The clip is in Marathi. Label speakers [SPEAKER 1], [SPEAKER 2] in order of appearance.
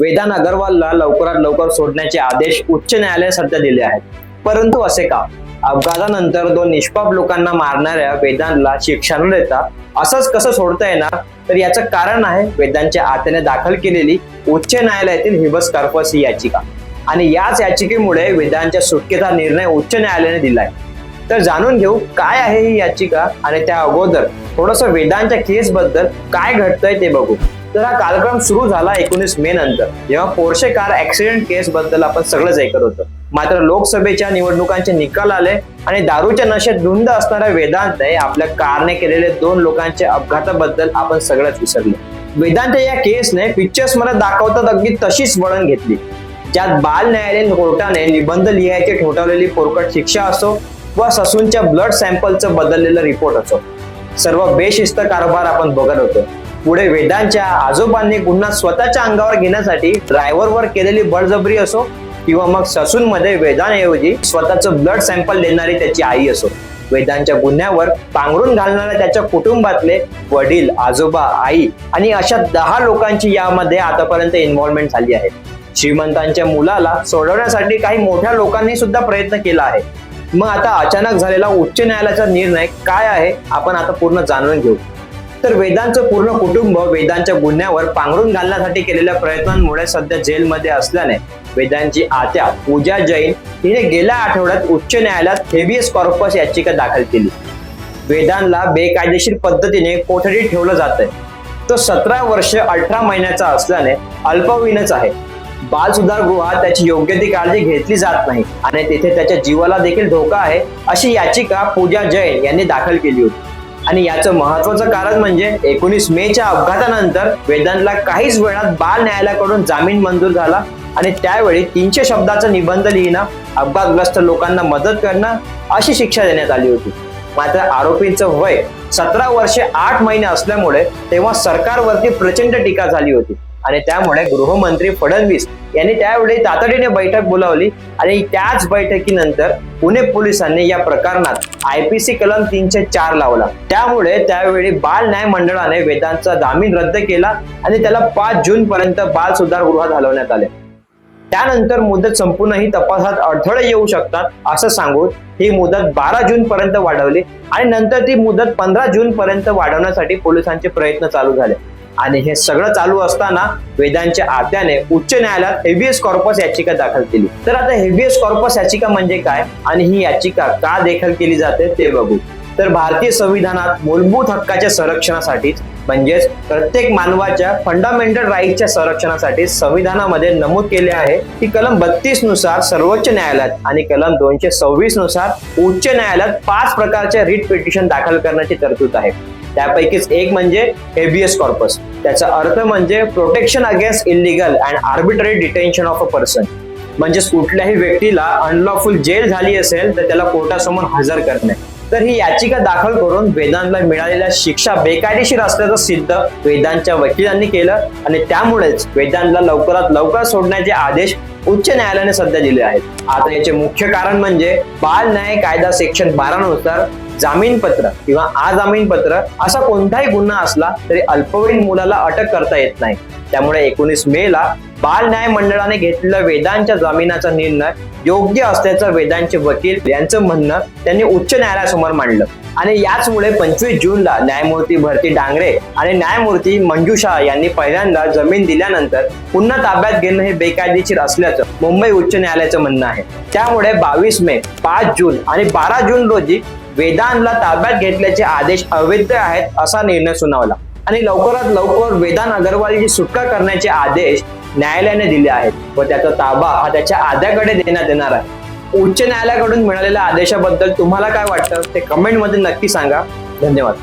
[SPEAKER 1] वेदान अगरवालला लवकरात लवकर सोडण्याचे आदेश उच्च न्यायालयात सध्या दिले आहेत. परंतु असे का? अपघातानंतर दोन निष्पाप लोकांना मारणाऱ्या वेदांतला शिक्षा न देता असंच कसं सोडता येणार? तर याचं कारण आहे वेदांच्या आत्याने दाखल केलेली उच्च न्यायालयातील हिबस कार्पस ही याचिका. आणि याच याचिकेमुळे वेदांच्या सुटकेचा निर्णय उच्च न्यायालयाने दिलाय. तर जाणून घेऊ काय आहे ही याचिका आणि त्या अगोदर थोडस वेदांच्या केस बद्दल काय घडतंय ते बघू. तर हा कार्यक्रम सुरू झाला एकोणीस मे नंतर. जेव्हा पोर्शे कार ऍक्सिडेंट केस बद्दल आपण सगळंच ऐकत होतो. मात्र लोकसभेच्या निवडणुकांचे निकाल आले आणि दारूच्या नशेत धुंद असणाऱ्या वेदांतने आपल्या कारने केलेले दोन लोकांच्या अपघाताबद्दल आपण सगळंच विसरलो. वेदांत या केसने पिक्चर्समध्ये दाखवतात अगदी तशीच वळण घेतली. ज्यात बाल न्यायालयीन कोर्टाने निबंध लिहायचे ठोठावलेली पोरकट शिक्षा असो व ससूनच्या ब्लड सॅम्पलचं बदललेलं रिपोर्ट असो. सर्व बेशिस्त कारभार आपण बघत होतो. पुढे वेदांच्या आजोबांनी गुन्हा स्वतःच्या अंगावर घेण्यासाठी ड्रायव्हरवर केलेली बळजबरी असो किंवा मग ससूनमध्ये वेदांऐवजी स्वतःचं ब्लड सॅम्पल देणारी त्याची आई असो. वेदांच्या गुन्ह्यावर पांघरून घालणाऱ्या त्याच्या कुटुंबातले वडील आजोबा आई आणि अशा दहा लोकांची यामध्ये आतापर्यंत इन्व्हॉल्वमेंट झाली आहे. श्रीमंतांच्या मुलाला सोडवण्यासाठी काही मोठ्या लोकांनी सुद्धा प्रयत्न केला आहे. मग आता अचानक झालेला उच्च न्यायालयाचा निर्णय काय आहे? आपण आता पूर्ण जाणून घेऊ. तर वेदांचं पूर्ण कुटुंब वेदांच्या गुन्ह्यावर पांघरून घालण्यासाठी केलेल्या प्रयत्नांमुळे सध्या जेलमध्ये असल्याने वेदांची आत्या पूजा जैन हिने गेल्या आठवड्यात उच्च न्यायालयात हेबियस कॉर्पस याचिका दाखल केली. वेदांना बेकायदेशीर पद्धतीने कोठडीत ठेवलं जात आहे तो सतरा वर्ष अठरा महिन्याचा असल्याने अल्पवयीनच आहे. बाल सुधार गृहात त्याची योग्य ती काळजी घेतली जात नाही आणि तिथे त्याच्या जीवाला देखील धोका आहे अशी याचिका पूजा जैन यांनी दाखल केली होती. आणि याचं महत्वाचं कारण म्हणजे एकोणीस मेच्या अपघातानंतर वेदांतला काहीच वेळात बाल न्यायालयाकडून जामीन मंजूर झाला आणि त्यावेळी तीनशे शब्दाचा निबंध लिहिणं अपघातग्रस्त लोकांना मदत करणं अशी शिक्षा देण्यात आली होती. मात्र आरोपींचं वय सतरा वर्षे आठ महिने असल्यामुळे तेव्हा सरकारवरती प्रचंड टीका झाली होती. आणि त्यामुळे गृहमंत्री फडणवीस यांनी त्यावेळी तातडीने बैठक बोलावली आणि त्याच बैठकीनंतर पुणे पोलिसांनी या प्रकरणात आयपीसी कलम तीनशे चार लावला. त्यामुळे त्यावेळी बाल न्याय मंडळाने वेदांतचा जामीन रद्द केला आणि त्याला पाच जून पर्यंत बाल सुधार गृहात हलवण्यात आले. त्यानंतर मुदत संपूर्णही तपासात अडथळे येऊ शकतात असं सांगून ही मुदत बारा जून पर्यंत वाढवली आणि नंतर ती मुदत पंधरा जून पर्यंत वाढवण्यासाठी पोलिसांचे प्रयत्न चालू झाले. आणि हे सगळं चालू असताना वेदांच्या आत्याने उच्च न्यायालयात हेबियस कॉर्पस याचिका दाखल केली. तर आता हेबियस कॉर्पस याचिका म्हणजे काय आणि ही याचिका का दाखल केली जाते ते बघू. तर भारतीय संविधानात मूलभूत हक्काच्या संरक्षणासाठीच म्हणजेच प्रत्येक मानवाच्या फंडामेंटल राईटच्या संरक्षणासाठी संविधानामध्ये नमूद केले आहे की कलम बत्तीसनुसार सर्वोच्च न्यायालयात आणि कलम दोनशे सव्वीसनुसार उच्च न्यायालयात पाच प्रकारच्या रिट पिटिशन दाखल करण्याची तरतूद आहे. त्यापैकीच एक म्हणजे हेबियस कॉर्पस त्याचा अर्थ म्हणजे protection against illegal and arbitrary detention of a person म्हणजेच कुठल्याही व्यक्तीला अनलॉफुल जेल झाली असेल तर त्याला कोर्टासमोर हजर करणे. तर ही याचिका दाखल करून वेदांतला मिळालेल्या शिक्षा बेकायदेशीर असल्याचं सिद्ध वेदांतच्या वकिलांनी केलं आणि त्यामुळेच वेदांतला लवकरात लवकर सोडण्याचे आदेश उच्च न्यायालयाने सध्या दिले आहेत. आता याचे मुख्य कारण म्हणजे बाल न्याय कायदा सेक्शन बारा नुसार जामीनपत्र किंवा आजामीनपत्र असा कोणताही गुन्हा असला तरी अल्पवयीन मुलाला अटक करता येत नाही. त्यामुळे एकोणीस मे ला बाल न्याय मंडळाने घेतलेला वेदांच्या जामिनाचा निर्णय योग्य असल्याचं वेदांचे वकील यांचं म्हणणं त्यांनी उच्च न्यायालयासमोर मांडलं. आणि याचमुळे पंचवीस जूनला न्यायमूर्ती भरती डांगरे आणि न्यायमूर्ती मंजुषा यांनी पहिल्यांदा जमीन दिल्यानंतर पुन्हा ताब्यात घेणं हे बेकायदेशीर असल्याचं मुंबई उच्च न्यायालयाचं म्हणणं आहे. त्यामुळे बावीस मे पाच जून आणि बारा जून रोजी वेदांतला ताब्यात घेतल्याचे आदेश अवैध आहेत असा निर्णय सुनावला. आणि लवकरात लवकर वेदांत अगरवालची सुटका करण्याचे आदेश न्यायालयाने दिले आहेत. व त्याचा ताबा हा त्याच्या आद्याकडे देण्यात येणार आहे. उच्च न्यायालयाकडून मिळालेल्या आदेशाबद्दल तुम्हाला काय वाटतं? ते कमेंटमध्ये नक्की सांगा. धन्यवाद.